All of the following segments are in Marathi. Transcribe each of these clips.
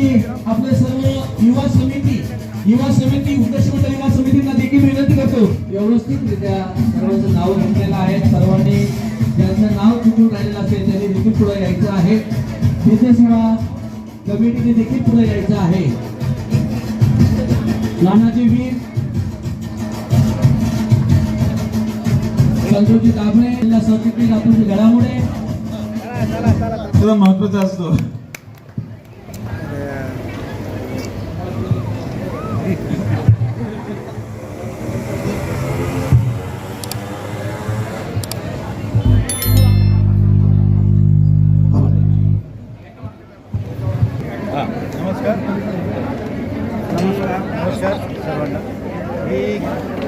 मी आपले सर्व युवा समिती युवा समिती उद्देश मंडळ युवा समितींना देखील विनंती करतो. व्यवस्थितरित्या सर्वांचं नाव घेतलेलं आहे. सर्वांनी ज्यांचं नाव चुकून राहिलेलं असेल त्यांनी देखील पुढे यायचं आहे. बिझनेस सेवा कमिटीने देखील पुढे यायचं आहे. नानाजी वीर संतोषजी दाभळे जिल्हा रात्री घडामोडे तुला महत्त्वाचा असतो. सर्वांना. ही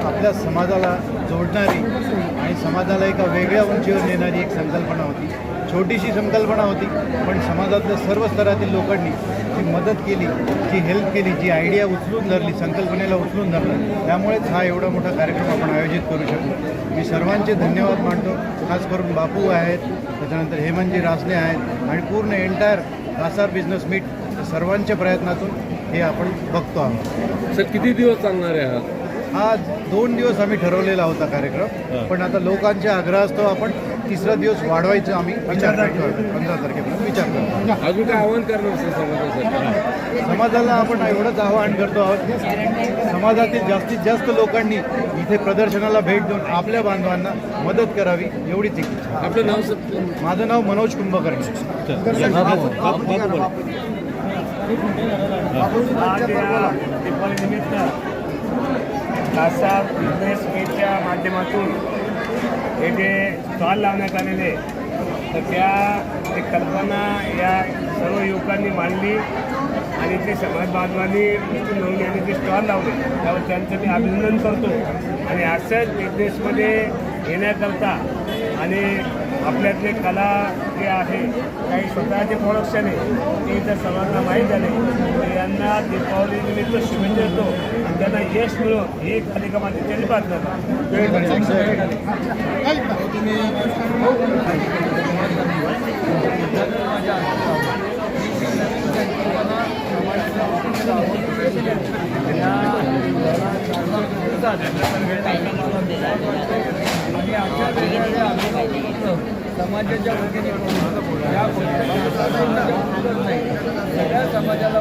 आपल्या समाजाला जोडणारी आणि समाजाला एका वेगळ्या उंचीवर नेणारी एक संकल्पना होती. छोटीशी संकल्पना होती पण समाजातल्या सर्व स्तरातील लोकांनी जी मदत केली जी हेल्प केली जी आयडिया उचलून धरली संकल्पनेला उचलून धरलं त्यामुळेच हा एवढा मोठा कार्यक्रम आपण आयोजित करू शकलो. मी सर्वांचे धन्यवाद मानतो. खास करून बापू आहेत त्याच्यानंतर हेमंतजी रासने आहेत आणि पूर्ण एंटायर कासार बिझनेस मीट सर्वांच्या प्रयत्नातून हे आपण बघतो आहोत सर किती दिवस चालणार आहे हा? हा दोन दिवस आम्ही ठरवलेला होता कार्यक्रम. पण आता लोकांच्या आग्रहास्तव आपण तिसरा दिवस वाढवायचं आम्ही विचार करतो. पंधरा तारखेपर्यंत विचार करतो. अजून काय आव्हान करणार सर समाजासाठी? समाजाला आपण एवढंच आवाहन करतो आहोत की समाजातील जास्तीत जास्त लोकांनी इथे प्रदर्शनाला भेट देऊन आपल्या बांधवांना मदत करावी एवढीच इच्छा. आपलं नाव माझं नाव मनोज कुंभकर्णी. दीपावलीनिमित्त खासदार बिझनेस मीटच्या माध्यमातून हे जे स्टॉल लावण्यात आलेले तर त्या एक कल्पना या सर्व युवकांनी मांडली आणि ते समाज बांधवांनी विष्णू यांनी ते स्टॉल लावले त्यावर त्यांचं मी अभिनंदन करतो आणि असंच बिझनेसमध्ये येण्याकरता आणि आपल्यातले कला जे आहे काही स्वतःचे प्रोडक्शन आहे ते इथं सर्वांना माहीत झाले. तर यांना दीपावलीनिमित्त शुभेच्छा देतो. आणि त्यांना यश मिळून ही खालिका माझी तरी प्रार्थना आणि आमच्या वेगवेगळ्या समाजाच्या वतीने या नाही सगळ्या समाजाला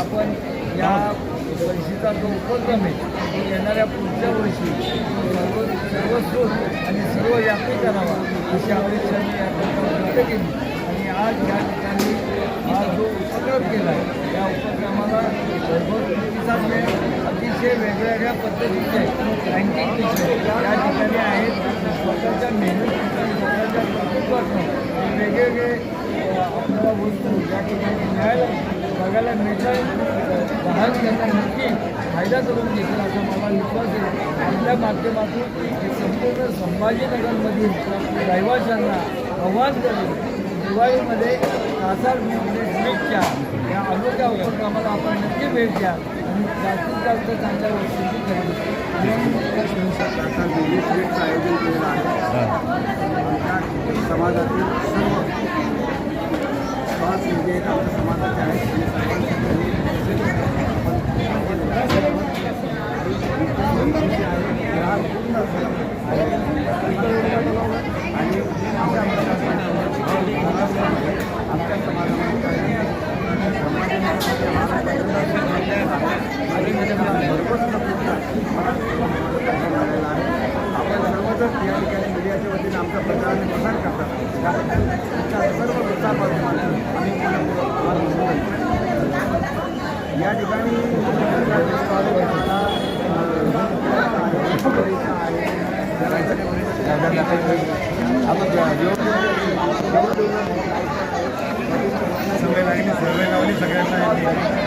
आपण या वर्षीचा जो उपक्रम आहे येणाऱ्या पुढच्या वर्षी सर्व सर्वस्व आणि सर्व करावा अशी अपेक्षा मी व्यक्त केली आज या ठिकाणी हा जो उपक्रम केला आहे. या उपक्रमाला प्रतिसाद मिळेल अतिशय वेगवेगळ्या पद्धतीचे बँकिंग विषय या ठिकाणी आहेत स्वतःच्या मेहनतीतून स्वतःच्या कर्तृत्वातून वेगवेगळे आपल्याला वस्तू या ठिकाणी मिळायला बघायला मिळतात ग्राहक त्यांना नक्की फायदा करून घेतील असा मला विश्वास आहे आपल्या माध्यमातून संपूर्ण संभाजीनगरमधील रहिवाशांना आव्हान करेल दिवाळीमध्ये कासार बिझनेस मीटच्या या अनोख्या उपक्रमाला आपण नक्की भेट द्या. आणि जास्तीत जास्त चांगल्या गोष्टींची खरेदी आयोजन केलेलं आहे. समाजातील सर्व. पाच म्हणजे आमच्या समाजाचे आहेत. आपण सर्वजण या ठिकाणी मीडियाच्या वतीने आमचा प्रचार आणि प्रसार करतात त्याबद्दल तुमच्या सर्व प्रसार आम्ही या ठिकाणी सर्वे लागली सर्वे लावली सगळ्यांना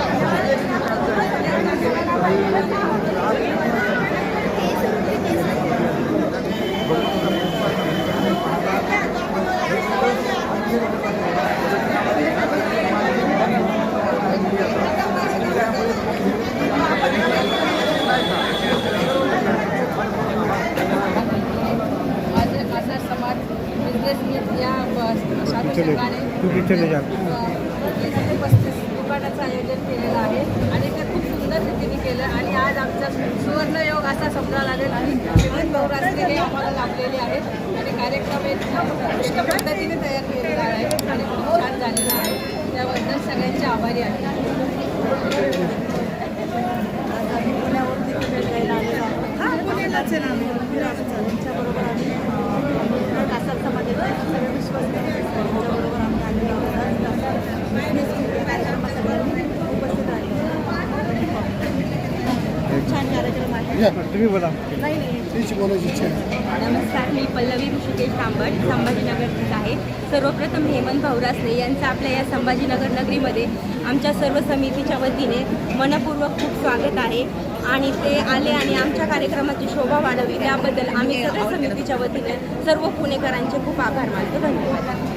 एकशे पस्तीस दुकानाचं आयोजन केलेलं आहे. आणि ते खूप सुंदर रीतीने केलं. आणि आज आमचा सुवर्णयोग असा समजा लागेल. आणि हेमंत नवरात्री हे आम्हाला लाभलेले आहेत. आणि कार्यक्रम उत्कृष्ट पद्धतीने तयार केलेला आहे. आणि खूप छान झालेला आहे. त्याबद्दल सगळ्यांचे आभारी आहे. हां पुण्यालाच आहे ना आम्ही त्यांच्याबरोबर आम्ही कासार समाजाचे सगळे विश्वास त्यांच्याबरोबर आम्ही आलेलो आहोत कार्यक्रमात सगळ्यांनी उपस्थित आहे छान आहे तुम्ही बोला. नाही नाही. नमस्कार मी पल्लवी ऋषिकेश तांबट संभाजीनगरचीच आहे. सर्वप्रथम हेमंत भाऊरासने यांचं आपल्या या संभाजीनगर नगरीमध्ये आमच्या सर्व समितीच्या वतीने मनपूर्वक खूप स्वागत आहे. आणि ते आले आणि आमच्या कार्यक्रमाची शोभा वाढवली त्याबद्दल आम्ही सगळ्या समितीच्या वतीने सर्व पुणेकरांचे खूप आभार मानतो. धन्यवाद.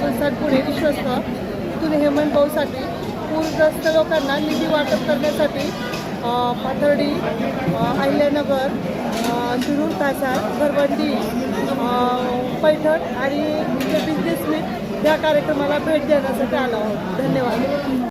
संस्थान पुणे विश्वस्त इथून हेमंत भाऊसाठी पूरग्रस्त लोकांना निधी वाटप करण्यासाठी पाथर्डी अहिल्यानगर अ, शिरूर भरवंडी पैठण आणि बिझनेसमॅन या कार्यक्रमाला भेट देण्यासाठी आलो आहोत. धन्यवाद.